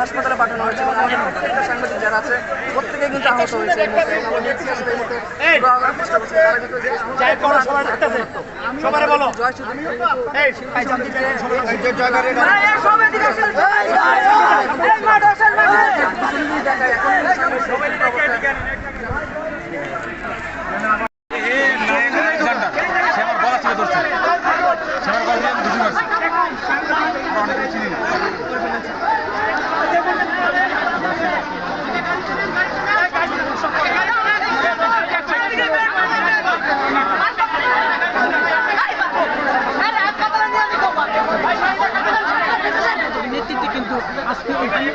হাসপাতালে পাঠানো হয়েছে এবং আমাদের প্রত্যেকটা সাংবাদিক যারা আছে প্রত্যেকে কিন্তু আহত হয়েছে এই মুহূর্তে। আমরা দেখছি আসলে এই মুহূর্তে চেষ্টা করছি। তারা কিন্তু জয় শুধু সে আজকে এখানে